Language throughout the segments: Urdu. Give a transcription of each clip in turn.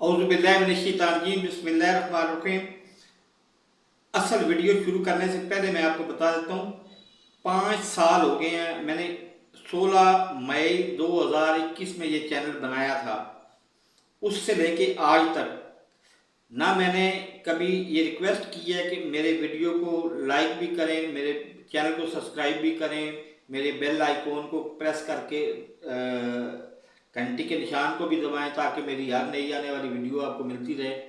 اعوذ باللہ من الشیطان الرجیم، بسم اللہ الرحمن الرحیم۔ اصل ویڈیو شروع کرنے سے پہلے میں آپ کو بتا دیتا ہوں، پانچ سال ہو گئے ہیں۔ میں نے سولہ مئی دو ہزار اکیس میں یہ چینل بنایا تھا۔ اس سے لے کے آج تک نہ میں نے کبھی یہ ریکویسٹ کی ہے کہ میرے ویڈیو کو لائک بھی کریں، میرے چینل کو سبسکرائب بھی کریں، میرے بیل آئیکن کو پریس کر کے گھنٹی کے نشان کو بھی دبائیں تاکہ میری ہر نئی آنے والی ویڈیو آپ کو ملتی رہے۔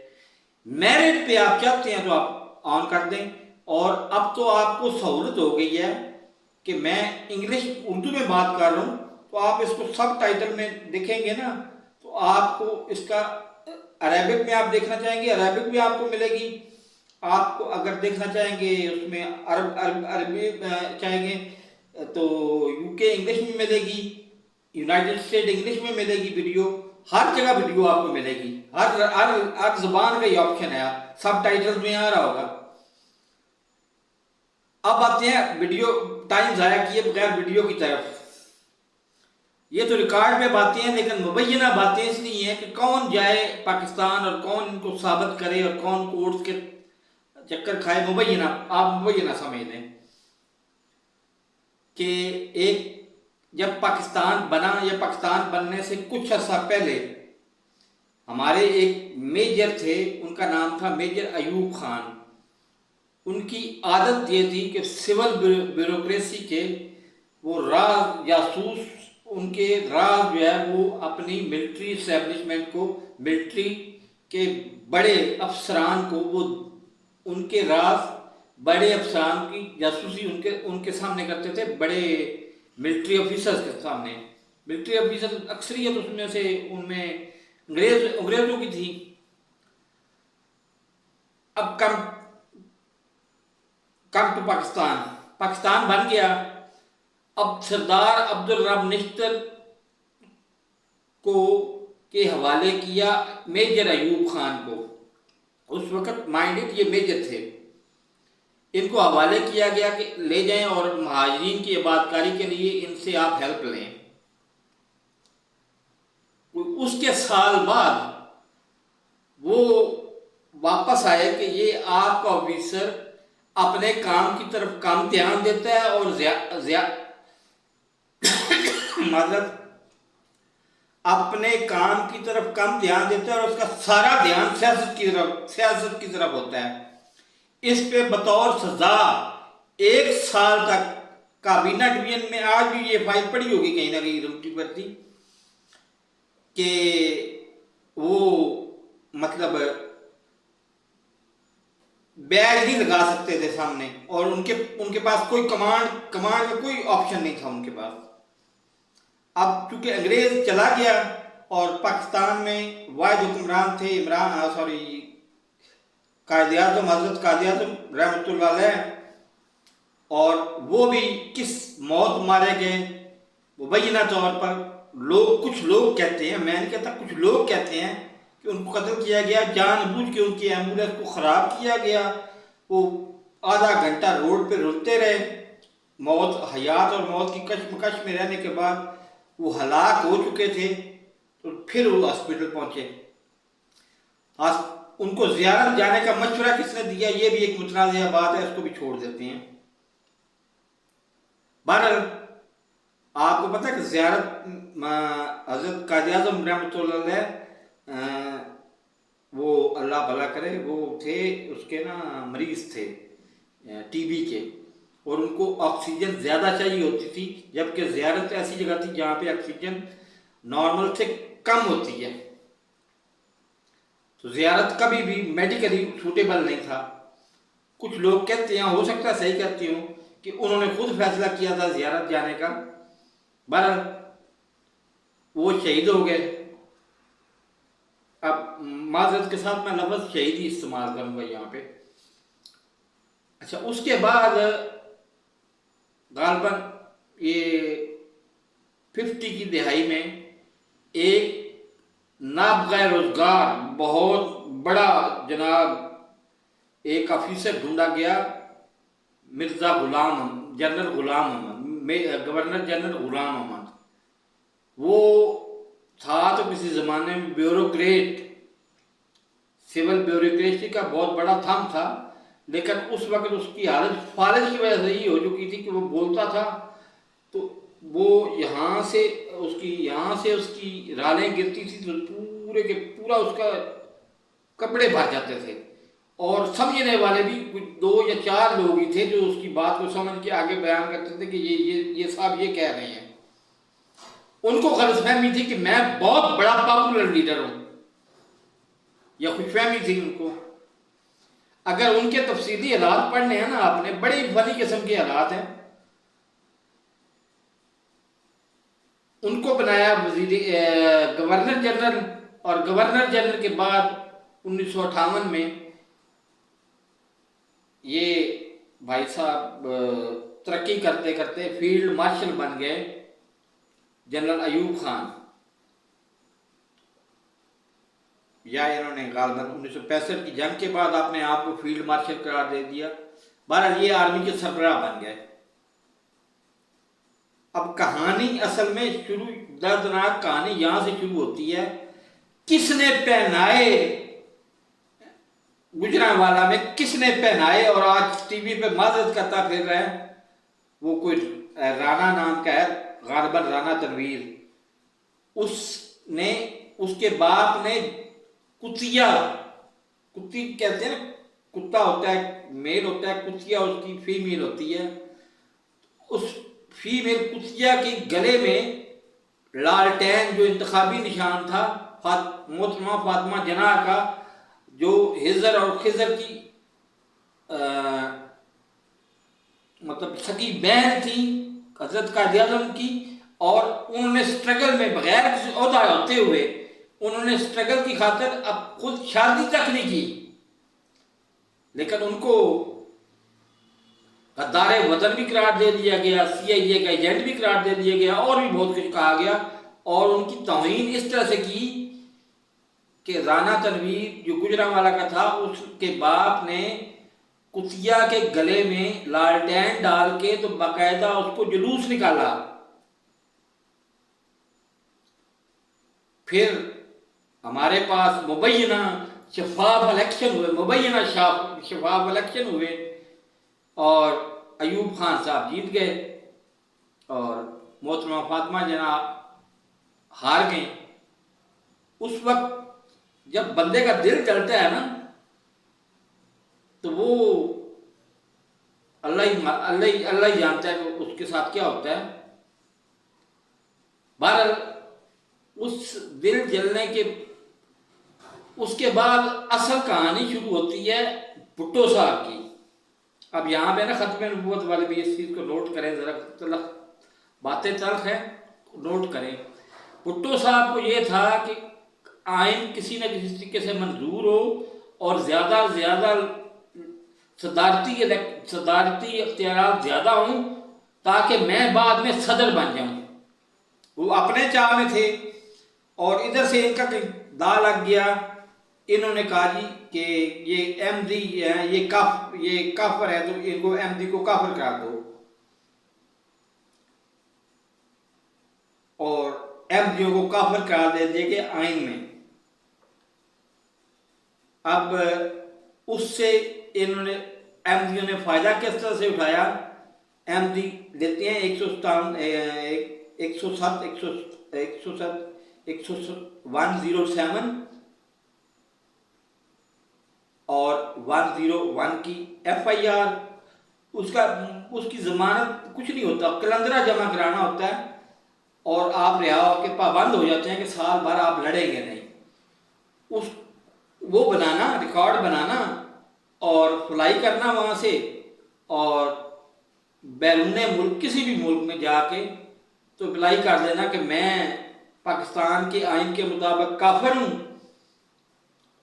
میرٹ پہ آپ چاہتے ہیں تو آپ آن کر دیں؟ اور اب تو آپ کو سہولت ہو گئی ہے کہ میں انگلش اردو میں بات کر رہا ہوں، تو آپ اس کو سب ٹائٹل میں دیکھیں گے نا، تو آپ کو اس کا عربک میں آپ دیکھنا چاہیں گے، عربک بھی آپ کو ملے گی۔ آپ کو اگر دیکھنا چاہیں گے، اس میں عرب عرب، عربی چاہیں گے، تو یو کے انگلش میں ملے گی۔ یونائٹڈ اسٹیٹ انگلش میں ملے گی ویڈیو، ہر جگہ ویڈیو آپ کو ملے گی۔ ہر ہر ہر زبان کا یہ آپشن ہے۔ سب ٹائٹل میں آ رہا ہوگا۔ اب آتے ہیں ویڈیو ٹائم ضائع کیے بغیر ویڈیو کی طرف۔ یہ تو ریکارڈ میں باتیں ہیں، لیکن مبینہ باتیں اس لیے ہیں کہ کون جائے پاکستان اور کون ان کو ثابت کرے اور کون کورٹس کے چکر کھائے۔ مبینہ، آپ مبینہ سمجھ لیں کہ ایک جب پاکستان بنا یا پاکستان بننے سے کچھ عرصہ پہلے ہمارے ایک میجر تھے، ان کا نام تھا میجر ایوب خان۔ ان کی عادت یہ تھی کہ سول بیوروکریسی کے وہ راز جاسوس، ان کے راز جو ہے وہ اپنی ملٹری اسٹیبلشمنٹ کو، ملٹری کے بڑے افسران کو، وہ ان کے راز بڑے افسران کی جاسوسی ان کے ان کے سامنے کرتے تھے، بڑے ملٹری آفیسرز کے سامنے. ملٹری آفیسر اکثریت اس میں سے ان میں انگریز، انگریزوں کی تھی اب come come to Pakistan. Pakistan بن گیا. اب سردار عبد الرب نشتر کو کے حوالے کیا میجر ایوب خان کو. اس وقت مائنڈڈ یہ میجر تھے. ان کو حوالے کیا گیا کہ لے جائیں اور مہاجرین کی عبادت کاری کے لیے ان سے آپ ہیلپ لیں۔ اس کے سال بعد وہ واپس آئے کہ یہ آپ کا آفیسر اپنے کام کی طرف کام دھیان دیتا ہے اور مطلب اپنے کام کی طرف کم دھیان دیتا ہے اور اس کا سارا دھیان سیاست کی طرف سیاست کی طرف ہوتا ہے۔ اس پہ بطور سزا ایک سال تک کابینہ ڈویژن میں آج بھی یہ فائل پڑی ہوگی کہیں نہ کہیں رمٹی پر تھی کہ وہ مطلب بیگ نہیں لگا سکتے تھے سامنے اور ان کے ان کے پاس کوئی کمانڈ کمانڈ کا کوئی آپشن نہیں تھا ان کے پاس۔ اب چونکہ انگریز چلا گیا اور پاکستان میں واحد حکمران تھے، عمران سوری قائد اعظم، حضرت قائد اعظم رحمۃ اللہ علیہ، اور وہ بھی کس موت مارے گئے مبینہ طور پر لوگ، کچھ لوگ کہتے ہیں، میں نہیں کہتا، کچھ لوگ کہتے ہیں کہ ان کو قتل کیا گیا، جان بوجھ کے ان کی ایمبولینس کو خراب کیا گیا، وہ آدھا گھنٹہ روڈ پہ رلتے رہے، موت، حیات اور موت کی کشمکش میں رہنے کے بعد وہ ہلاک ہو چکے تھے، تو پھر وہ ہاسپٹل پہنچے۔ ان کو زیارت جانے کا مشورہ کس نے دیا؟ یہ بھی ایک متنازع بات ہے، اس کو بھی چھوڑ دیتے ہیں۔ بہرحال، آپ کو پتا کہ زیارت حضرت قائد اعظم رحمۃ اللہ علیہ وہ اللہ بھلا کرے، وہ تھے، اس کے نا مریض تھے ٹی بی کے۔ اور ان کو آکسیجن زیادہ چاہیے ہوتی تھی، جبکہ زیارت ایسی جگہ تھی جہاں پہ آکسیجن نارمل سے کم ہوتی ہے۔ تو زیارت کبھی بھی میڈیکلی سوٹیبل نہیں تھا۔ کچھ لوگ کہتے ہیں، ہو سکتا ہے صحیح کہتی ہوں کہ انہوں نے خود فیصلہ کیا تھا زیارت جانے کا۔ بہرحال، وہ شہید ہو گئے۔ اب معذرت کے ساتھ میں لفظ شہید ہی استعمال کروں گا یہاں پہ۔ اچھا اس کے بعد غالباً یہ ففٹی کی دہائی میں ایک ناب روزگار بہت بڑا جناب ایک آفیسر ڈھونڈا گیا Mirza Ghulam general Ghulam Ahmad governor general Ghulam Ahmad وہ تھا تو کسی زمانے میں بیوروکریٹ، سول بیوروکریسی کا بہت بڑا تھم تھا، لیکن اس وقت اس کی حالت فارغ کی وجہ سے ہی ہو چکی تھی کہ وہ بولتا تھا۔ تو وہ یہاں سے اس کی یہاں سے اس کی رالیں گرتی تھی تو پورے کے پورا اس کا کپڑے بھر جاتے تھے۔ اور سمجھنے والے بھی کچھ دو یا چار لوگ ہی تھے جو اس کی بات کو سمجھ کے آگے بیان کرتے تھے کہ یہ یہ یہ صاحب یہ کہہ رہے ہیں۔ ان کو غلط فہمی تھی کہ میں بہت بڑا پاپولر لیڈر ہوں۔ یا خوش فہمی تھی ان کو۔ اگر ان کے تفصیلی حالات پڑھنے ہیں نا آپ نے بڑی بڑی قسم کے حالات ہیں۔ ان کو بنایا وزیر گورنر جنرل، اور گورنر جنرل کے بعد انیس سو اٹھاون میں یہ بھائی صاحب ترقی کرتے کرتے فیلڈ مارشل بن گئے جنرل ایوب خان۔ یا انہوں نے غالباً انیس سو پینسٹھ کی جنگ کے بعد آپ نے آپ کو فیلڈ مارشل قرار دے دیا۔ بہرحال یہ آرمی کے سربراہ بن گئے۔ اب کہانی اصل میں شروع دردناک کہانی یہاں سے شروع ہوتی ہے۔ کس نے پہنائے گجرا والا میں؟ کس نے پہنائے اور آج ٹی وی پہ مدد کرتا پھر رہے ہیں؟ وہ کوئی رانا نام کا ہے، غالباً رانا تنویر۔ اس نے، اس کے باپ نے کتیا، کتی کہتے ہیں کتا ہوتا ہے، میل ہوتا ہے، کتیا اس کی فیمیل ہوتی ہے۔ اس فیمیل کتیا کے گلے میں لالٹین جو انتخابی نشان تھا محترمہ فاطمہ جناح کا جو ہزر اور خزر کی مطلب سکی بہن تھی، حضرت قائد اعظم کی، اور انہوں نے سٹرگل میں بغیر کسی عہدہ ہوتے ہوئے، انہوں نے سٹرگل کی خاطر اب خود شادی تک نہیں کی۔ لیکن ان کو دار وطن بھی قرار دے دیا گیا سی آئی اے کا ایجنٹ بھی قرار دے دیا گیا، اور بھی بہت کچھ کہا گیا۔ اور ان کی توہین اس طرح سے کی کہ رانا تنویر جو گجرا والا کا تھا، اس کے باپ نے کتیا کے گلے میں لالٹین ڈال کے تو باقاعدہ اس کو جلوس نکالا۔ پھر ہمارے پاس مبینہ شفاف الیکشن ہوئے، مبینہ شفاف الیکشن ہوئے۔ اور ایوب خان صاحب جیت گئے اور محترمہ فاطمہ جناب ہار گئیں اس وقت جب بندے کا دل چلتا ہے نا، تو وہ اللہ ہی اللہ ہی اللہ ہی جانتا ہے کہ اس کے ساتھ کیا ہوتا ہے۔ بہرحال اس دل جلنے کے، اس کے بعد اصل کہانی شروع ہوتی ہے بھٹو صاحب کی۔ اب یہاں پہ نا ختم نبوت والے بھی اس چیز کو نوٹ کریں، ذرا تلخ باتیں تلخ ہیں، نوٹ کریں۔ بھٹو صاحب کو یہ تھا کہ آئین کسی نہ کسی طریقے سے منظور ہو اور زیادہ زیادہ صدارتی صدارتی اختیارات زیادہ ہوں تاکہ میں بعد میں صدر بن جاؤں۔ وہ اپنے چاہ میں تھے اور ادھر سے ان کا دا لگ گیا۔ انہوں نے کہا جی کہ یہ احمدی ہے یہ کاف یہ کافر ہے تو ان کو احمدی کو کافر کرا دو اور احمدیوں کو کافر کرا دے دے گے آئین میں اب اس سے انہوں نے احمدیوں نے فائدہ کس طرح سے اٹھایا احمدی دیتے ہیں ایک سو ستاون ایک سو سات ایک سو ایک سو سات ایک سو ون زیرو سیون اور ون زیرو ون کی ایف آئی آر اس کا اس کی ضمانت کچھ نہیں ہوتا کلندرا جمع کرانا ہوتا ہے اور آپ رہا ہو کے پابند ہو جاتے ہیں کہ سال بھر آپ لڑیں گے نہیں۔ اس وہ بنانا، ریکارڈ بنانا اور فلائی کرنا وہاں سے اور بیرون ملک، کسی بھی ملک میں جا کے تو اپلائی کر دینا کہ میں پاکستان کے آئین کے مطابق کافر ہوں۔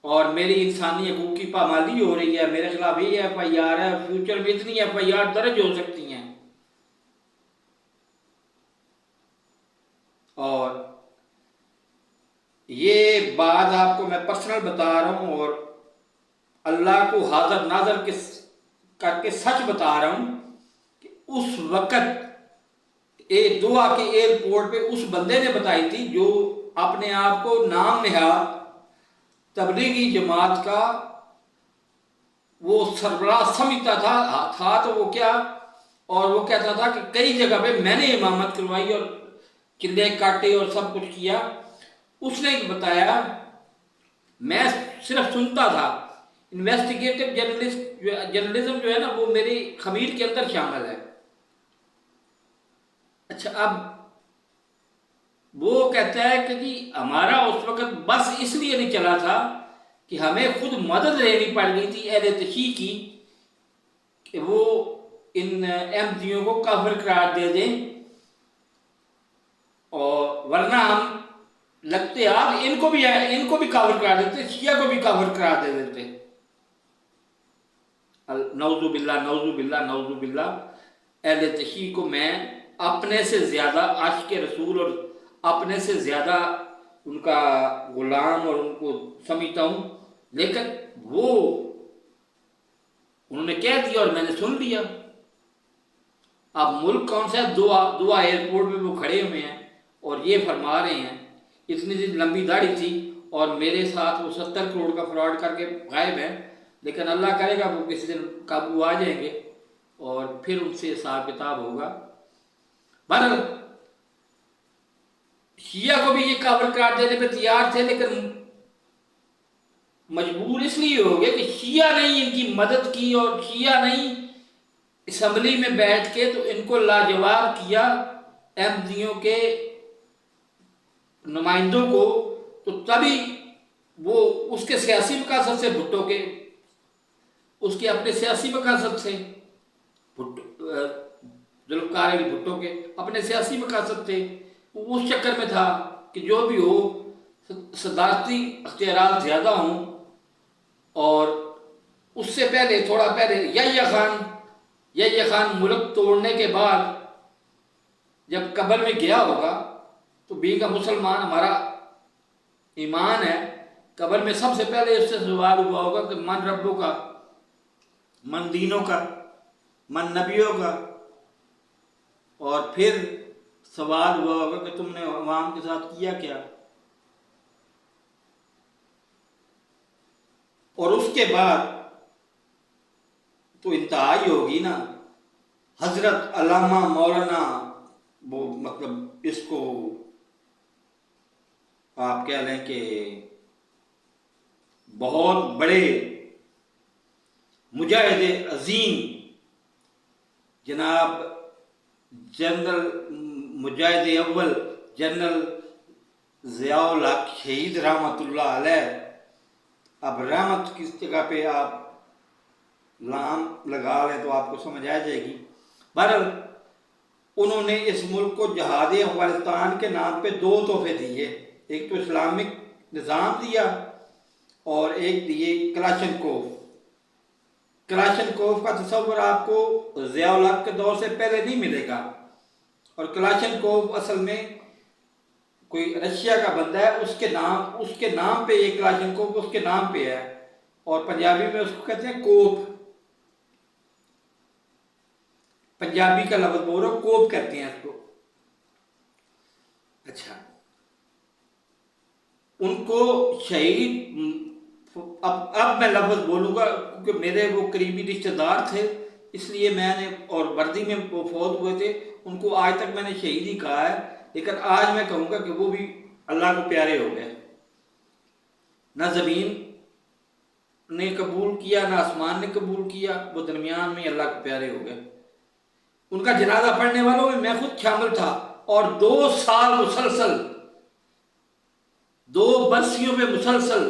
اور میری انسانی حقوق کی پامالی ہو رہی ہے، میرے خلاف یہ ایف آئی آر ہے فیوچر میں اتنی ایف آئی آر درج ہو سکتی ہیں۔ اور یہ بات آپ کو میں پرسنل بتا رہا ہوں اور اللہ کو حاضر ناظر کے کر کے سچ بتا رہا ہوں کہ اس وقت دعا کے ایئرپورٹ پہ اس بندے نے بتائی تھی جو اپنے آپ کو نام نہاد تبلیغی جماعت کا وہ سربراہ سمجھتا تھا تھا تو وہ کیا؟ اور وہ کہتا تھا کہ کئی جگہ پہ میں نے امامت کروائی اور چلے کاٹے اور سب کچھ کیا۔ اس نے بتایا، میں صرف سنتا تھا انویسٹیگیٹو جرنلسٹ جو جرنلزم جو ہے نا، وہ میری خمیر کے اندر شامل ہے۔ اچھا اب وہ کہتا ہے کہ جی ہمارا اس وقت بس اس لیے نہیں چلا تھا کہ ہمیں خود مدد لینی پڑ گئی تھی اہل تشیح کی کہ وہ ان احمدیوں کو کافر قرار دے دیں۔ اور ورنہ ہم لگتے آپ ان کو بھی ان کو بھی کافر قرار دیتے، شیعہ کو بھی کافر قرار دے دیتے۔ نوزو باللہ نوزو باللہ نوز باللہ۔ اہل تشیح کو میں اپنے سے زیادہ عاشق رسول اور اپنے سے زیادہ ان کا غلام اور ان کو سمجھتا ہوں، لیکن وہ انہوں نے کہہ دیا اور میں نے سن لیا۔ اب ملک کون سا ہے؟ دعا دعا ایئرپورٹ میں وہ کھڑے ہوئے ہیں اور یہ فرما رہے ہیں، اتنی لمبی داڑھی تھی اور میرے ساتھ وہ ستر کروڑ کا فراڈ کر کے غائب ہیں۔ لیکن اللہ کرے گا، وہ کسی دن قابو آ جائیں گے اور پھر ان سے حساب کتاب ہوگا۔ بہرحال شیعہ کو بھی یہ کافر قرار دینے پہ تیار تھے، لیکن مجبور اس لیے ہو گئے کہ شیعہ نہیں، ان کی مدد کی اور شیعہ نہیں۔ اسمبلی میں بیٹھ کے تو ان کو لاجواب کیا احمدیوں کے نمائندوں کو، تو تبھی وہ اس کے سیاسی مقاصد سے بھٹو کے اس کے اپنے سیاسی مقاصد سے بھٹو ذوالفقار بھٹو کے اپنے سیاسی مقاصد تھے وہ اس چکر میں تھا کہ جو بھی ہو صدارتی اختیارات زیادہ ہوں اور اس سے پہلے، تھوڑا پہلے یحییٰ خان یحییٰ خان ملک توڑنے کے بعد جب قبر میں گیا ہوگا تو بھی کا مسلمان ہمارا ایمان ہے۔ قبر میں سب سے پہلے اس سے سوال ہوا ہوگا کہ من ربوں کا، من دینوں کا، من نبیوں کا۔ اور پھر سوال ہوا ہوگا کہ تم نے عوام کے ساتھ کیا کیا؟ اور اس کے بعد تو انتہائی ہوگی نا۔ حضرت علامہ مولانا، وہ مطلب اس کو آپ کہہ لیں کہ بہت بڑے مجاہد عظیم جناب جنرل مجاہد اول جنرل ضیاء الحق شہید رحمت اللہ علیہ، اب رحمت کس جگہ پہ آپ لام لگا لیں تو آپ کو سمجھ آ جائے گی۔ بہرحال، انہوں نے اس ملک کو جہاد افغانستان کے نام پہ دو تحفے دیے، ایک تو اسلامک نظام دیا اور ایک دیے کلاشن کوف کلاشن کوف کا تصور آپ کو ضیاء الحق کے دور سے پہلے نہیں ملے گا۔ اور کلاشن کو اصل میں کوئی رشیا کا بندہ ہے، اس کے نام، اس کے نام پہ یہ کلاشن کو، اس کے نام پہ ہے۔ اور پنجابی میں اس کو کہتے ہیں کوپ۔ پنجابی کا لفظ بول رہا کوپ کہتے ہیں اس کو۔ اچھا۔ ان کو شہید، اب اب میں لفظ بولوں گا کیونکہ میرے وہ قریبی رشتے دار تھے۔ اس لیے میں نے اور وردی میں وہ فوت ہوئے تھے، ان کو آج تک میں نے شہید ہی کہا ہے، لیکن آج میں کہوں گا کہ وہ بھی اللہ کو پیارے ہو گئے۔ نہ زمین نے قبول کیا، نہ آسمان نے قبول کیا، وہ درمیان میں اللہ کو پیارے ہو گئے۔ ان کا جنازہ پڑھنے والوں میں میں خود شامل تھا اور دو سال مسلسل، دو برسیوں میں مسلسل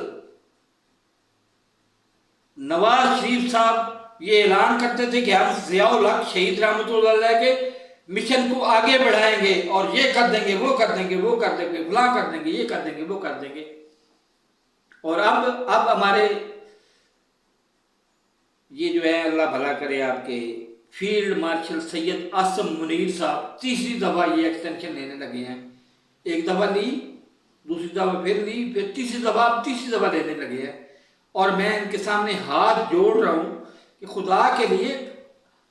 نواز شریف صاحب یہ اعلان کرتے تھے کہ ہم ضیاء الحق شہید رحمۃ اللہ علیہ کے مشن کو آگے بڑھائیں گے اور یہ کر دیں گے، وہ کر دیں گے، وہ کر دیں گے، فلاں کر دیں گے، یہ کر دیں گے، وہ کر دیں گے۔ اور اب اب ہمارے یہ جو ہے اللہ بھلا کرے آپ کے فیلڈ مارشل سید آسم منیر صاحب تیسری دفعہ یہ ایکسٹینشن لینے لگے ہیں۔ ایک دفعہ لی دوسری دفعہ پھر لی پھر تیسری دفعہ تیسری دفعہ لینے لگے ہیں۔ اور میں ان کے سامنے ہاتھ جوڑ رہا ہوں۔ کہ خدا کے لیے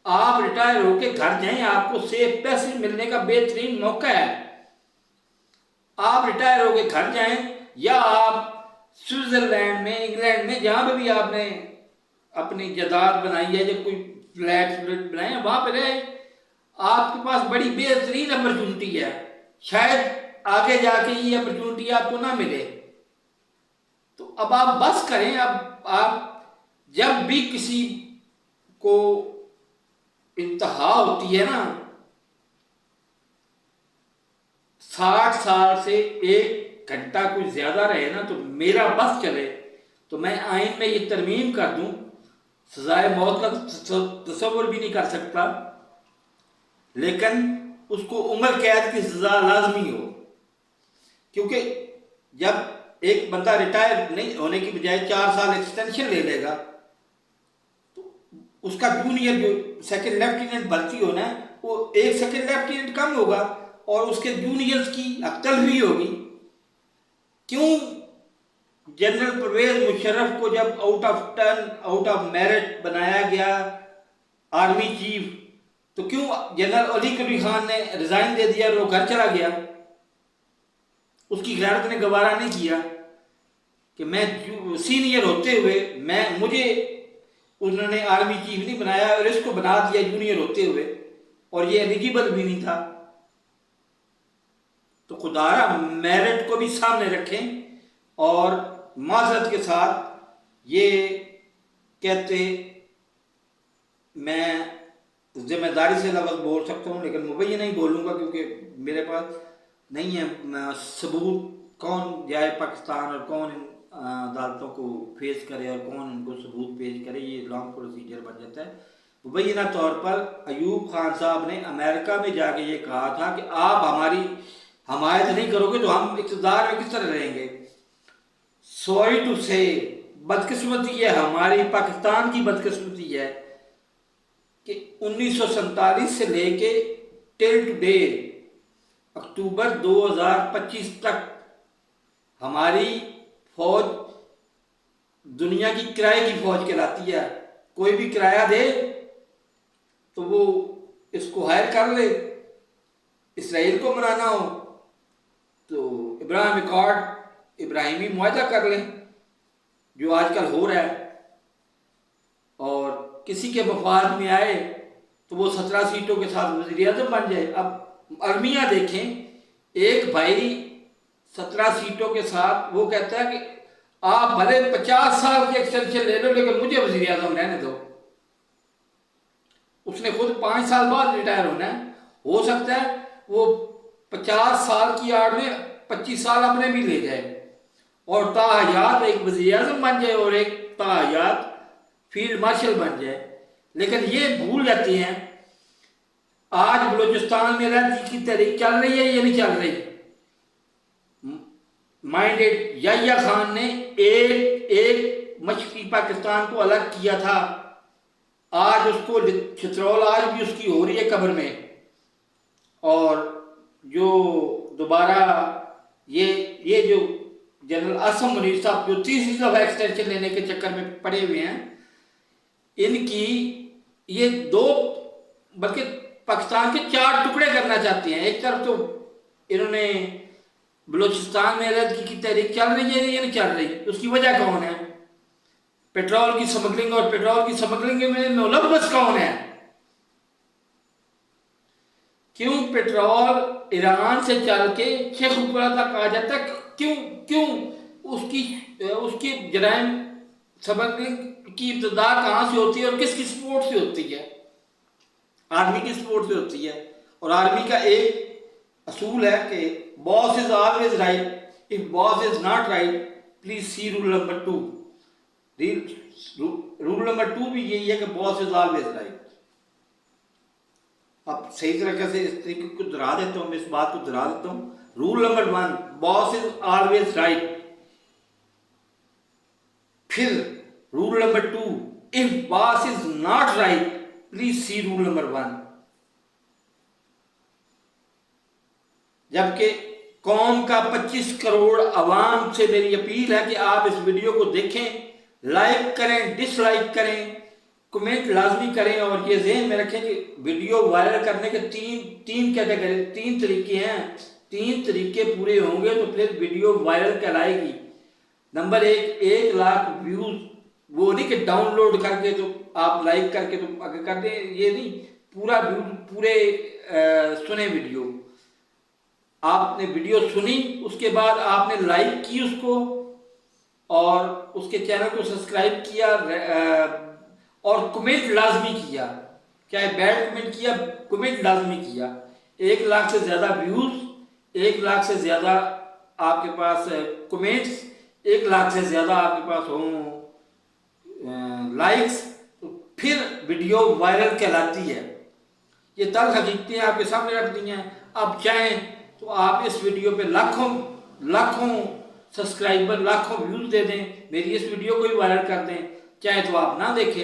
آپ ریٹائر ہو کے گھر جائیں، آپ کو سیف پیسے ملنے کا بہترین موقع ہے۔ آپ ریٹائر ہو کے گھر جائیں یا آپ سوئٹزرلینڈ میں، انگلینڈ میں، جہاں پہ بھی آپ نے اپنی جداد بنائی ہے، یا کوئی فلیٹ فلیٹ بنائے ہیں، وہاں پہ رہے۔ آپ کے پاس بڑی بہترین اپرچونٹی ہے۔ شاید آگے جا کے یہ اپرچونٹی آپ کو نہ ملے۔ تو اب آپ بس کریں، اب آپ جب بھی کسی کو انتہا ہوتی ہے نا۔ ساٹھ سال سے ایک گھنٹہ کچھ زیادہ رہے نا تو میرا بس چلے۔ تو میں آئین میں یہ ترمیم کر دوں۔ سزائے موت کا تصور بھی نہیں کر سکتا۔ لیکن اس کو عمر قید کی سزا لازمی ہو۔ کیونکہ جب ایک بندہ ریٹائر نہیں ہونے کی بجائے چار سال ایکسٹینشن لے لے گا اس کا جونیئر جو سیکنڈ لیفٹیننٹ بھرتی ہونا ہے؟ وہ ایک سیکنڈ لیفٹیننٹ کم ہوگا اور اس کے جونیئرز کی اقتل بھی ہوگی۔ کیوں جنرل پرویز مشرف کو جب out of turn out of merit بنایا گیا آرمی چیف تو کیوں جنرل علی کبھی خان نے ریزائن دے دیا اور وہ گھر چلا گیا؟ اس کی غیرت نے گوارہ نہیں کیا کہ میں سینئر ہوتے ہوئے، میں، مجھے انہوں نے آرمی چیف نہیں بنایا اور اس کو بنا دیا جونیئر ہوتے ہوئے اور یہ ایلیجیبل بھی نہیں تھا۔ تو خدا میرٹ کو بھی سامنے رکھیں اور معذرت کے ساتھ یہ کہتے میں ذمہ داری سے لفظ بول سکتا ہوں، لیکن مبین نہیں بولوں گا کیونکہ میرے پاس نہیں ہے۔ ثبوت، کون جائے پاکستان اور کون عدالتوں کو فیس کرے اور کون ان کو ثبوت پیش کرے، یہ لانگ پروسیجر بن جاتا ہے۔ مبینہ طور پر ایوب خان صاحب نے امریکہ میں جا کے یہ کہا تھا کہ آپ ہماری حمایت نہیں کرو گے تو ہم اقتدار میں کس طرح رہیں گے؟ سوری ٹو سے، بدقسمتی ہے ہماری پاکستان کی بدقسمتی ہے کہ انیس سو سنتالیس سے لے کے ٹل ڈے اکتوبر دو ہزار پچیس تک ہماری فوج دنیا کی کرائے کی فوج کہلاتی ہے۔ کوئی بھی کرایہ دے تو وہ اس کو ہائر کر لے۔ اسرائیل کو منانا ہو تو ابراہیم ریکارڈ، ابراہیمی معاہدہ کر لیں، جو آج کل ہو رہا ہے۔ اور کسی کے مفاد میں آئے تو وہ سترہ سیٹوں کے ساتھ وزیر اعظم بن جائے۔ اب ارمیاں دیکھیں، ایک بھائی سترہ سیٹوں کے ساتھ وہ کہتا ہے کہ آپ بھلے پچاس سال کی ایکسٹینشن لے لو، لیکن مجھے وزیر اعظم رہنے دو۔ اس نے خود پانچ سال بعد ریٹائر ہونا ہے۔ ہو سکتا ہے وہ پچاس سال کی آڑ میں پچیس سال اپنے بھی لے جائے۔ اور تا حیات ایک وزیر اعظم بن جائے اور ایک تا حیات فیلڈ مارشل بن جائے۔ لیکن یہ بھول جاتے ہیں، آج بلوچستان میں رہتی کی تحریک چل رہی ہے یا نہیں چل رہی؟ ہے مائنڈیڈ یا خان نے ایک ایک مشرقی پاکستان کو الگ کیا تھا۔ آج اس کو چترول آج بھی اس کی ہو رہی ہے قبر میں۔ اور جو دوبارہ یہ یہ جو جنرل اسم منیر صاحب جو تیسری دفعہ ایکسٹینشن لینے کے چکر میں پڑے ہوئے ہیں، ان کی یہ دو بلکہ پاکستان کے چار ٹکڑے کرنا چاہتے ہیں۔ ایک طرف تو انہوں نے بلوچستان میں علیحدگی کی تحریک چل رہی ہے یا نہیں چل رہی؟ اس کی وجہ کون ہے؟ پیٹرول کی سمگلنگ اور پیٹرول کی سمگلنگ میں نولبس کون ہے؟ کیوں پیٹرول ایران سے چل کے شیخ پورا تک آ جاتا ہے کیوں کیوں اس کی اس کی جرائم سمگلنگ کی ابتدا کہاں سے ہوتی ہے اور کس کی سپورٹ سے ہوتی ہے؟ آرمی کی سپورٹ سے ہوتی ہے اور آرمی کا ایک اصول ہے کہ boss is always right if boss is not right please see rule number two rule number two بھی یہی ہے کہ باس از آلویز رائٹ اب صحیح طریقے سے اس طریقے کو دہرا دیتا ہوں، میں اس بات کو دہرا دیتا ہوں. Roll number one boss is always right پھر roll number two of boss is not right please see roll number one جبکہ قوم کا پچیس کروڑ عوام سے میری اپیل ہے کہ آپ اس ویڈیو کو دیکھیں، لائک کریں ڈس لائک کریں، کمنٹ لازمی کریں اور یہ ذہن میں رکھیں کہ ویڈیو وائرل کرنے کے تین تین کیٹیگری، تین طریقے ہیں۔ تین طریقے پورے ہوں گے تو پھر ویڈیو وائرل کرائے گی۔ نمبر ایک ایک لاکھ ویوز، وہ نہیں کہ ڈاؤن لوڈ کر کے تو آپ لائک کر کے تو اگر کرتے یہ نہیں، پورا پورے سنیں ویڈیو۔ آپ نے ویڈیو سنی، اس کے بعد آپ نے لائک کی اس کو اور اس کے چینل کو سبسکرائب کیا اور کمنٹ لازمی کیا۔ چاہے بیڈ کمنٹ کیا، کمنٹ لازمی کیا۔ ایک لاکھ سے زیادہ ویوز، ایک لاکھ سے زیادہ آپ کے پاس کمنٹس، ایک لاکھ سے زیادہ آپ کے پاس ہوں لائکس۔ پھر ویڈیو وائرل کہلاتی ہے۔ یہ تل حقیقتیں آپ کے سامنے رکھ دی ہیں۔ آپ چاہیں تو آپ اس ویڈیو پہ لاکھوں لاکھوں سبسکرائبر، لاکھوں ویوز دے دیں، میری اس ویڈیو کو ہی وائرل کر دیں، چاہے تو آپ نہ دیکھیں۔